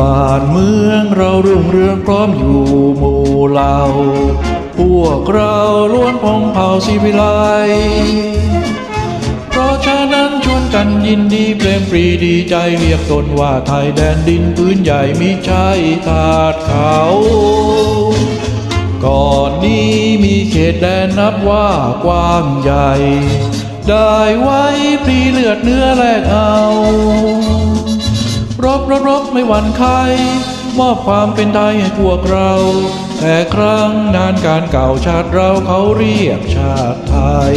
บ้านเมืองเรารุ่งเรืองพร้อมอยู่หมู่เหล่า พวกเราล้วนพงเผ่าศิวิไลย์เพราะฉะนั้นชวนกันยินดีเพลงปรีดีใจเรียกตนว่าไทยแดนดินพื้นใหญ่มิใช่ทาดเขา ก่อนนี้มีเขตแดนนับว่ากว้างใหญ่ ได้ไว้พรีเลือดเนื้อแลกเอา บรบรบไม่หวั่นใคร มอบความเป็นไทยให้พวกเรา แต่ครั้งนานการเก่าชาติเราเขาเรียกชาติไทย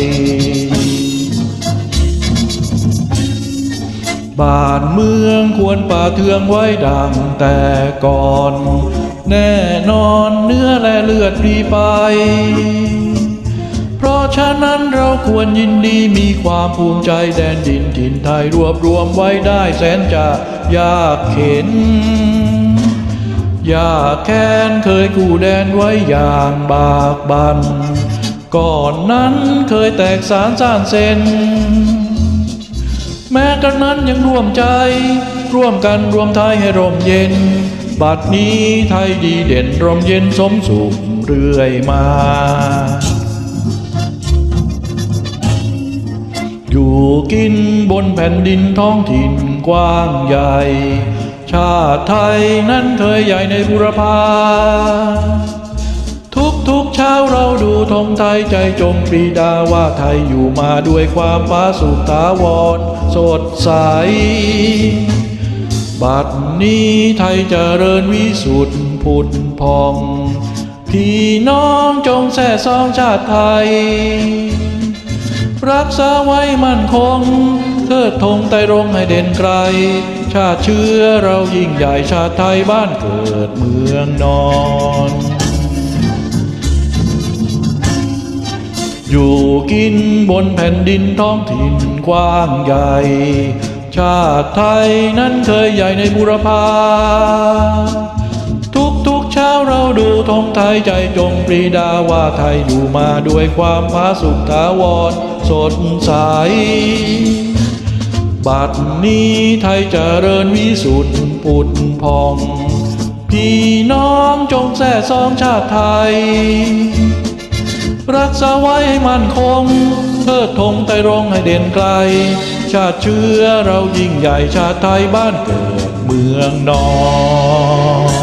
บ้านเมืองควรป่าเทืองไว้ดังแต่ก่อน แน่นอนเนื้อและเลือดดีไปเพราะฉะนั้นเราควรยินดีมีความภูมิใจแดนดินถิ่นไทยรวบรวมไว้ได้แสนจะ ยากเข็น ยากแค้นเคยกู้แดนไว้อย่างบากบัน ก่อนนั้นเคยแตกสารสร้างเส้นแม้กระนั้นยังร่วมใจ ร่วมกันรวมไทยให้ร่มเย็น บัดนี้ไทยดีเด่นร่มเย็นสมสุขเรื่อยมา อยู่กินบนแผ่นดินท้องถิ่นกว้างใหญ่ ชาติไทยนั้นเคยใหญ่ในบุรพาทุกทุกเช้าเราดูธงไทยใจจงปรีดาว่าไทยอยู่มาด้วยความฟ้าสุขถาวร สดใส บัดนี้ไทยจเจริญวิสุทธิ์ผุดพอง พี่น้องจงแส่ซองชาติไทย รักษาไว้มั่นคง เทิดธงไตรรงให้เด่นไกล ชาติเชื้อเรายิ่งใหญ่ชาติไทยบ้านเกิดเมืองนอน อยู่กินบนแผ่นดินท้องถิ่นกว้างใหญ่ ชาติไทยนั้นเคยใหญ่ในบุรพา ดูธงไทยใจจงปรีดาว่าไทยอยู่มาด้วยความผาสุกถาวรสดใสบัดนี้ไทยเจริญวิสุทธิผุดพอง พี่น้องจงแส่ซองชาติไทย รักษาไว้ให้มั่นคงเทิดธงไตรรงให้เด่นไกล ชาติเชื้อเรายิ่งใหญ่ชาติไทยบ้านเกิดเมืองนอน